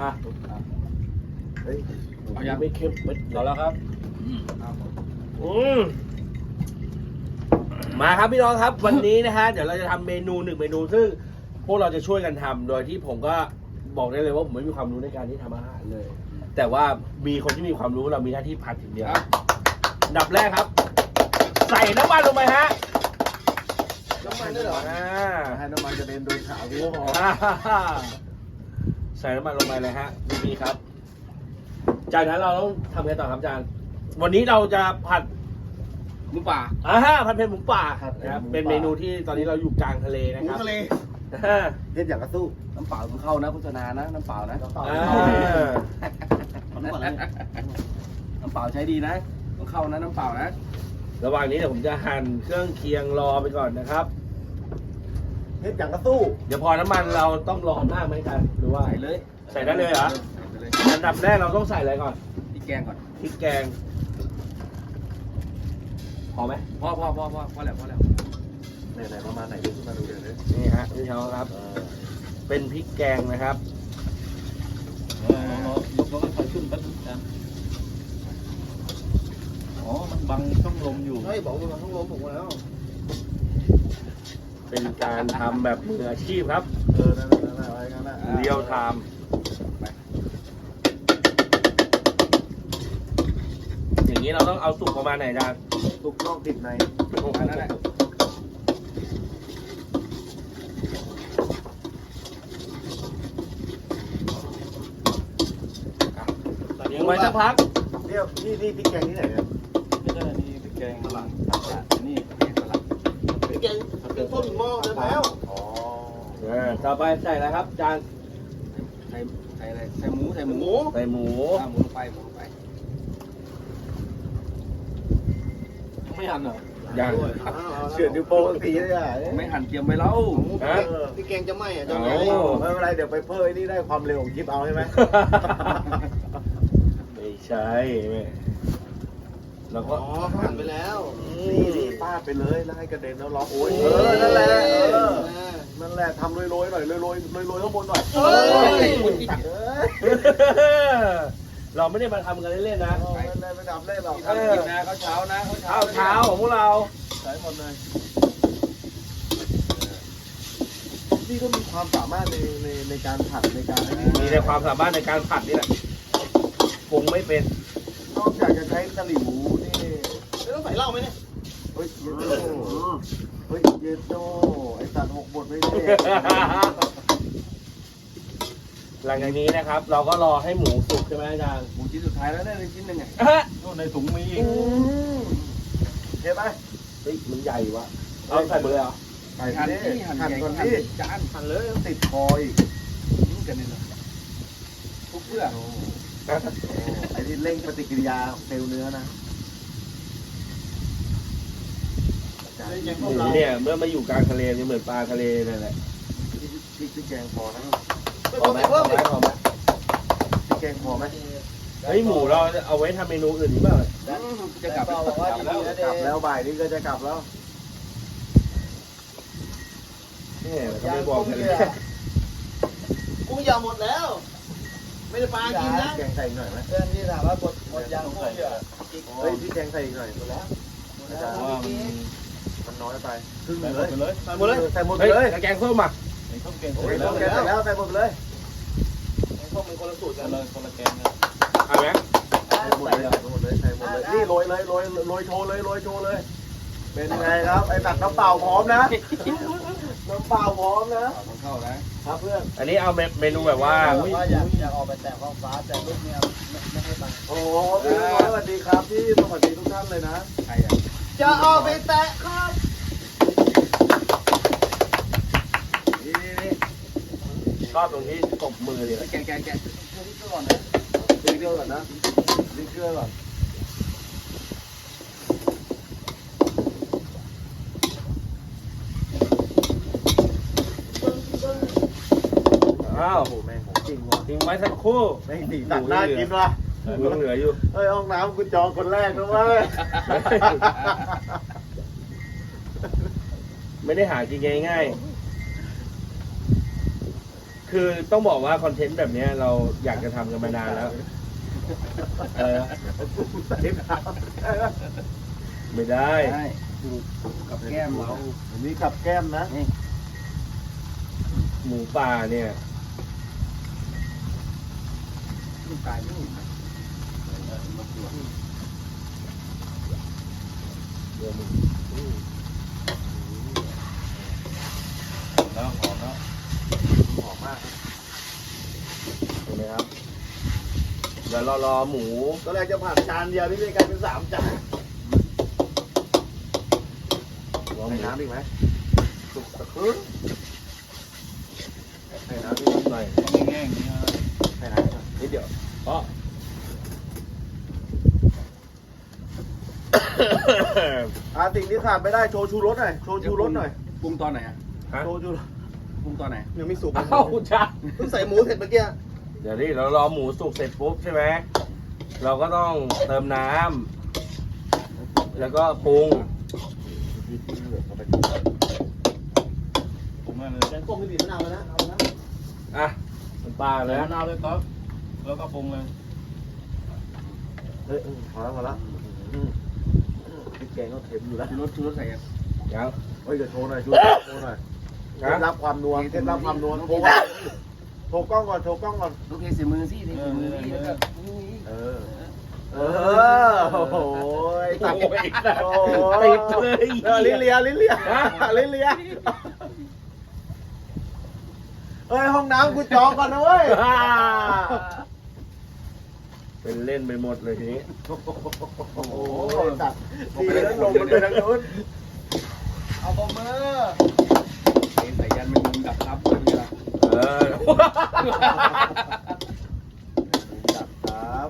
อะเฮ้ยเอายังไม่เข้มไม่เอาแล้วครับอืมมาครับพี่น้องครับวันนี้นะฮะเดี๋ยวเราจะทำเมนูหนึ่งเมนูซึ่งพวกเราจะช่วยกันทำโดยที่ผมก็บอกได้เลยว่าผมไม่มีความรู้ในการที่ทำอาหารเลย แต่ว่ามีคนที่มีความรู้เรามีหน้าที่ผัดอย่างเดียวอันดับแรกครับ ใส่น้ำมันลงไปฮะ น้ำมันด้วยเหรออ่าให้น้ำมันกระเด็นโดนขากูก็พอใส่น้ำมันลงไปเลยฮะนี่ครับ จากนั้นเราต้องทำไงต่อครับอาจารย์ วันนี้เราจะผัดหมูป่าอ่าฮะผัดเผ็ดหมูป่านะครับ เป็นเมนูที่ตอนนี้เราอยู่กลางทะเลหนะมูครับทะเลอ่าเล่นอย่างกระสู้น้ำเปล่าต้องเข้านะโฆษณานะน้ำเปล่านะอ่ามันก่อนเลยน้ำเปล่าใช้ดีนะต้องเข้านะน้ำเปล่านะ ระหว่างนี้เดี๋ยวผมจะหั่นเครื่องเคียงรอไปก่อนนะครับเล่นอย่างกระสู้เดี๋ยวพอน้ำมันเราต้องรอมากไหมกันหรือว่า ใส่เลยใส่ได้เลยเหรอ ใส่ไปเลยอันดับแรกเราต้องใส่อะไรก่อนพริกแกงก่อนพริกแกงพอไหมพ่อพ่อพ่อพ่อพ่อแล้วพ่อแล้วไหนๆประมาณไหนดูขึ้นมาดูเดี๋ยวนี้นี่ฮะพี่เขาครับเป็นพริกแกงนะครับ ยกแล้วก็ถอยขึ้นแป๊บนึงนะ อ๋อ มันบังช่องลมอยู่เฮ้ยบอกมันต้องล้มผมแล้ว เป็นการทำแบบมืออาชีพครับ เออ นั่นนั่นนั่นอะไรกันน่ะเรียวไทม์อย่างนี้เราต้องเอาสุกประมาณไหนอาจารย์ตุกนอกติดในอันนั้นแหละเลี้ยงไว้สักพักเนี่ยนี่นี่พริกแกงที่ไหนเนี่ยไม่ใช่ แกแกงหลังอันนี้พริกแกงสลัดพริกแกงเป็นต้มหม้อเลยแล้ว อ๋อเออต่อไปใส่อะไรครับจารย์ใส่ใส่อะไรใส่หมูใส่หมูหมู ใส่หมูอ่าหมูลงไปหมูลงไปไม่หั่นเหรอย่างเฉือนนิ้วโป้งทีเลยอะไม่หั่นเตรียมไว้แล้วฮะพริกแกงจะไหม้อะจะเอาไหม้ไม่เป็นไรเดี๋ยวไปเพิ่มไอ้นี่ได้ความเร็วของคลิปเอาใช่ไหม ไม่ใช่แม่ แล้วอ๋ก็อหั่นไปแล้วนี่นี่ฟาดไปเลยแล้วให้กระเด็นแล้วล็อกโอ้ยเออนั่นแหละเออนั่นแหละทำโรยๆหน่อยโรยๆโรยๆข้างบนหน่อยเอ้ยตัดเอ้ยเราไม่ได้มาทำกันเล่นๆนะไม่ได้ไม่ทำเล่นหรอกทำกินนะข้าวเช้านะข้าวเช้าข้าวเช้าของพวกเราใช้หมดเลยนี่ก็มีความสามารถในในในการผัดในการไอ้นี่มีในความสามารถในการผัดนี่แหละปรุงไม่เป็นนอกจากจะใช้กะหรี่หมู นี่ไม่ต้องใส่เหล้าไหมเนี่ยเฮ้ยเยโดเฮ้ยเยโดไอสัตว์หกบทไม่ได้หลังจากนี้นะครับ เราก็รอให้หมูสุกใช่ไหมอาจารย์หมูชิ้นสุดท้ายแล้วเนี่ยชิ้นหนึ่งไงโน่นในถุงมีอีกเห็นไหมเฮ้ยมันใหญ่วะเอาใส่หมดเลยเหรอใส่หั่นดิที่หั่นหั่นใหญ่ก่อนหั่นดิจานหั่นเลยติดคออีกนี่กันนี่เลยทุกเพื่อไอ้ที่เร่งปฏิกิริยาเซลล์เนื้อนะ หมูเนี่ยเมื่อมาอยู่กลางทะเลเนี่ยเหมือนปลาทะเลนั่นแหละพริกพริกแกงพอนะไม่พพออไหมใส่พอเพิ่มไหมดิพอไหมพริกแกงพอไหมเฮ้ยหมูเราเอาไว้ทำเมนูอื่นหรือเปล่าจะกลับต่อบอกว่ากลับแล้วดีนะเดกลับแล้วบ่ายนี้ก็จะกลับแล้วเนี่ยเขาไม่บอกกันเลยกุ้งยาวหมดแล้ว ไม่ได้ปลากินนะแกงใส่อีกหน่อยไหมเพื่อนที่ถามว่ากดหมดยางกุ้งเหยื่อเฮ้ยพี่แกงใส่อีกหน่อยหมดแล้วอาจารย์ว่ามั นมันน้อยไปครึ่งหใส่นึ่งหมเลดยไปเลยใส่หมดเลยใส่หมดไปเฮ้ยเลยแล้วแกงส้มอะไอ้ข้าวแกงโอ้ใส่ยแล้วแกงใส่แล้วใส่หมดไปเลยพวกมันคนละสูตรคกันนละคนละแกงนะเอาไหมใส่หมดเลยใส่หมดเลยใส่หมดเลยนี่โรยเลยโรยโรยโชว์เลยโรยโชว์เลย เป็นไงครับไอ้ตักน้ำเปล่าพร้อมนะน้ำเปล่าพร้อมนะต้องเข้านะครับเพื่อน อันนี้เอาเมนูแบบว่าว่าอยากอยากออกไปแต่ฟ้าฟ้าแต่ลูกเนี่ยไม่ไม่ให้ไปโอ้โหพี่น้อยสวัสดีครับพี่สวัสดีทุกท่านเลยนะใครอะจะออกไปแตะครับ นี่นี่นี่ ชอบตรงที่ตบมือเลยแกะแกะแกะดิ้งเกลือก่อนนะดิ้งเกลือก่อนอ้าวโอ้โหแม่งของจริงว่ะทิ้งไว้สักครู่แม่งสีสันน่ากินว่ะหมูยังเหลืออยู่เฮ้ยห้องน้ำกูจองคนแรกนะเว้ยไม่ได้หากินง่าย คือต้องบอกว่าคอนเทนต์แบบเนี้ยเราอยากจะทำกันมานานแล้วอะไรนะใส่น้ำไม่ได้ได้ดูกับแก้มเราอันนี้กับแก้มนะหมูป่าเนี่ย ลูกตายไม่เดี๋ยวมึง แล้วหอมแล้ว หอมมาก เห็นไหมครับ เดี๋ยวเรารอหมูตอนแรกจะผ่านจานเดียวนี่เลยกลายเป็นสามจานรอหใส่มูน้ำอีกไหมสุกสักครึ่งใส่น้ำอีกนิดหน่อยต้องแง่งๆนี่ฮะใส่น้ำอีกไหมนิดเดียวอ๋ออ่าสิ่งที่ขาดไม่ได้โชว์ชูรสหน่อยโชว์ชูรสหน่อยปรุงตอนไหนอะฮะโชว์ชูรสปรุงตอนไหนยังไม่สุกเอ้าจ้าเพิ่งใส่หมูเสร็จเมื่อกี้ เดี๋ยวนี้เรารอหมูสุกเสร็จปุ๊บใช่ไหมเราก็ต้องเติมน้ำแล้วก็ปรุงปรุงได้เลยแกงส้มไม่บีบมะนาวแล้วนะเอาแล้วอะน้ำปลาใส่เลยมะนาวเลยครับแล้วก็ปรุงเลยเฮ้ยพอแล้วพอแล้วพริกแกงก็เค็มอยู่แล้วชูรสชูรสใส่กันยังเฮ้ยเดี๋ยวโชว์หน่อยชูรสโชว์หน่อยเคล็ดลับความนัวเคล็ดลับความนัวโชว์ก่อน โชว์กล้องก่อนโชว์กล้องก่อน ลูกเทใส่มือสิเทใส่มือสิแล้วก็นี่ เออ เออ โอ้โหตัดโอ้ยโอ้ติดเลยเออลิ้นเลียลิ้นเลียลิ้นเลียเฮ้ยห้องน้ำกูจองก่อนนะเว้ย เป็นเล่นไปหมดเลยทีนี้ โอ้โหตัดดีแล้วลงมันไปทางนู้นเอาปมมือเทใส่ยันมันมุมดับครับเป็นไงล่ะ เออจับครับ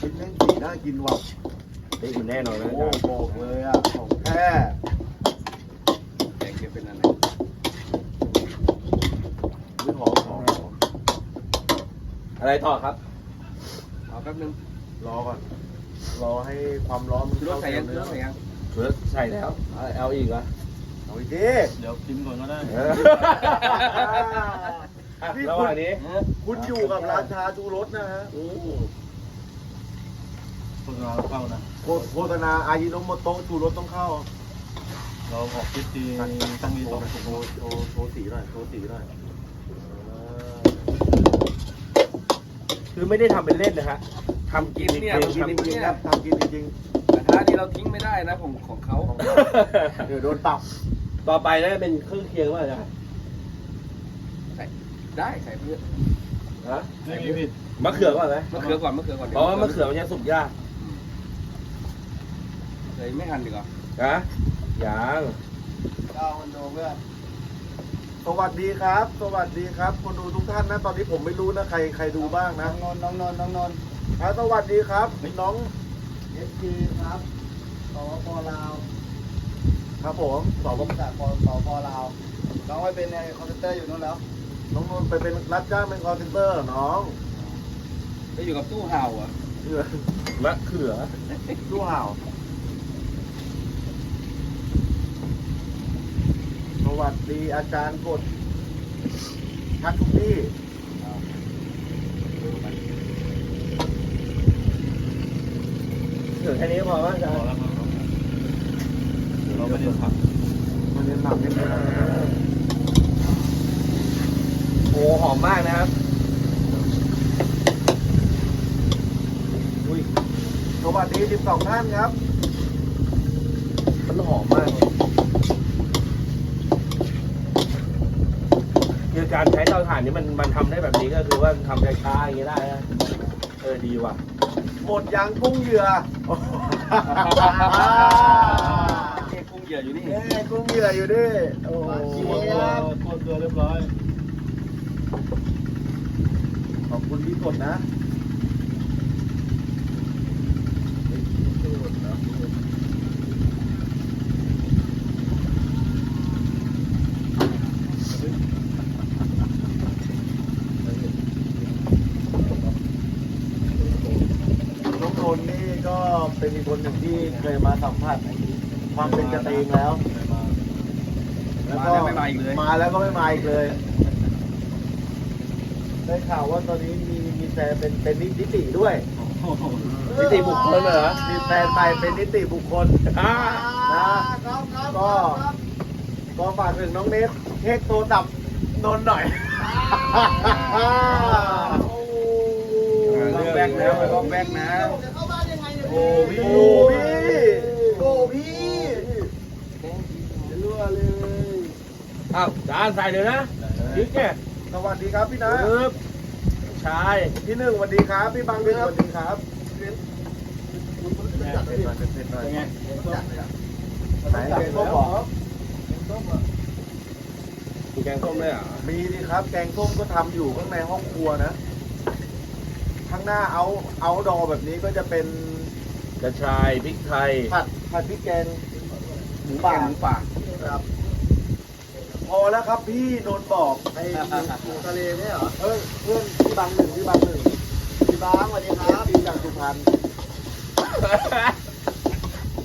ชิ้นแม่งสีน่ากินว่ะนี่มันแน่นอนนะโอ้อาจารย์บอกเลยอะของแท้แกงเป็นอะไรไม่หอมหอมหอมอะไรต่อครับเอาแป๊บนึงรอก่อนรอให้ความร้อนมันรสเข้าใส่เนื้ยังชูรอสใส่ยังชุดใส่แล้วเอาเอาอีกเหรอ เอาอีกดิเดี๋ยวชิมก่อนก็ได้เอออะระหว่างนี้คุณอยู่กับราชาชูรสนะฮะพวกเราเข้านะ โฆโฆษณาอายิโนโมโตะชูรสต้องเข้าเราออกพิธีต้องมีโชสองว์โชว์โชว์โชว์สีหน่อยโชว์สีหน่อยคือไม่ได้ทำเป็นเล่นนะฮะทำกินจริงเนี่ยๆกินทำจจริริงงๆครับทำกินจริงกระทะนี่เราทิ้งไม่ได้นะของของเขาๆเดี๋ยวโดนปรับ ต่อไปน่าจะเป็นเครื่องเคียงว่าจะใส่ได้ใส่เพื่อฮะไม่มีผิดมะเขือก่อนไหมมะเขือก่อนมะเขือก่อนเพราะว่ามะเขือมันจะสุกยากเลยไม่หั่นดีกว่านะยังเอามันดูเพื่อนสวัสดีครับ สวัสดีครับ คนดูทุกท่านนะ ตอนนี้ผมไม่รู้นะใครใครดูบ้างน้นะองนนท์น้องนนท์น้องนนท์ครับสวัสดีครับน้องเอสจีครับสปปลาว ครับผมสสอบปจากสปปลาวน้องไปเป็นในคอมพิวเตอร์อยู่นู่นแล้ว น้องนนท์ไปเป็นรับจ้างเป็นคอร์เซนเตอร์เหรอน้องแล้วอยู่กับตู้เห่าอะมะเขือดูห่าวสวัสดีอาจารย์กดทักทุกที่เขือแค่นี้ก็พอว่าจะพอแล้วครับเดี๋ยวเรา ไม่ได้ผักมันเรียนหนักนิดนึงโอ้หอมมากนะครับอุ้ยสวัสดี12 ท่านครับ มันหอมมากเลยคือการใช้เตาถ่านนี้มันมันทำได้แบบนี้ก็คือว่าทำช้าๆอย่างนี้ได้นะเออดีว่ะ หมดยางกุ้งเหยื่อ เหยื่ออยู่นี่เอ้ยกุ้งเหยื่ออยู่ดิโอ้โหคั่วเกลือคั่วเกลือเรียบร้อย ขอบคุณที่กดนะน้องนนี่ก็เป็นอีกคนหนึ่งที่เคยมาสัมผัส ความเป็นกระเตงแล้ว แล้วก็มาแล้วไม่มาอีกเลย มาแล้วก็ไม่มาอีกเลย ได้ข่าวว่าตอนนี้มีมีแฟนเป็นเป็นนิติด้วยนิติบุคคลเหรอ มีแฟนไปเป็นนิติบุคคลอ่าครับครับก็ก็ฝากถึงน้องเนสเทคโทรศัพท์นนท์หน่อยต้องแบกนะไม่ต้องแบกนะจะเข้าบ้านยังไงเนี่ยโอ้พี่โอ้พี่ โอ้พี่ รั่วเลย อ้าวจานใส่เลยนะพริกแกสวัสดีครับพี่นะปึ๊บชายพี่หนึ่งสวัสดีครับ พี่บังด้วยสวัสดีครับจัดเผ็เลดยหน่อยเผ็ดหน่อยเป็นไงจัดเลยครับไหนแกงส้มบอกมีแกงส้มด้วยเหรอมีดิครับ แกงส้มก็ทำอยู่ข้างในห้องครัวนะ ข้างหน้าเอาเอาดอแบบนี้ก็จะเป็นกระชายพริกไทยผัดผัดพริกแกงหมูป่าป่าหมูป่าครับ พอแล้วครับพี่นนท์บอกไอ้ปูทะเลเนี่ยเหรอเอ้ยเพื่อนพี่บังหนึ่งพี่บังหนึ่งพี่บ้างสวัสดีครับพี่จากสุพรรณ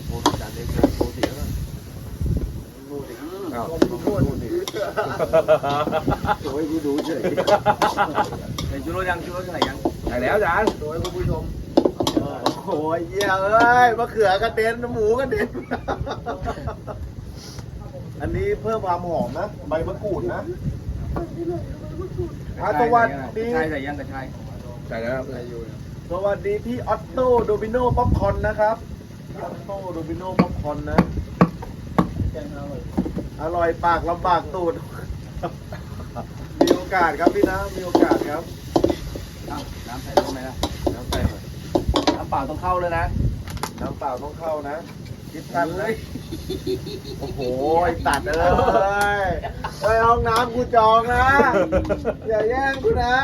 โอ้จานเล็กนะโอ้เสียแล้วดูดิอ้าวดูดิโอ้ยกูดูเฉยใส่ชูรสยังชูรสใส่ยังใส่แล้วจานโดยคุณผู้ชมโอ้ยเยี่ยเอ้ยมะเขือกระเด็นหมูกระเด็น อันนี้เพิ่มความหอมนะ ใบมะกรูดนะอะสวัสดีกระชายใส่ยังกระชายใส่แล้วสวัสดีพี่ออตโต้โดมิโนป๊อปคอร์นนะครับพี่ออตโต้โดมิโนป๊อปคอร์นนะแกงอร่อยอร่อยปากลำบากตูด มีโอกาสครับพี่นะ มีโอกาสครับอ้าวน้ำใส่ลงไหมล่ะน้ำใส่หน่อยน้ำเปล่าต้องเข้าเลยนะ น้ำเปล่าต้องเข้านะ คิดตันเลย โอ้โหไอ้ตัดเอ้ยไอ้ห้องน้ำกูจองนะ อย่าแย่งกูนะ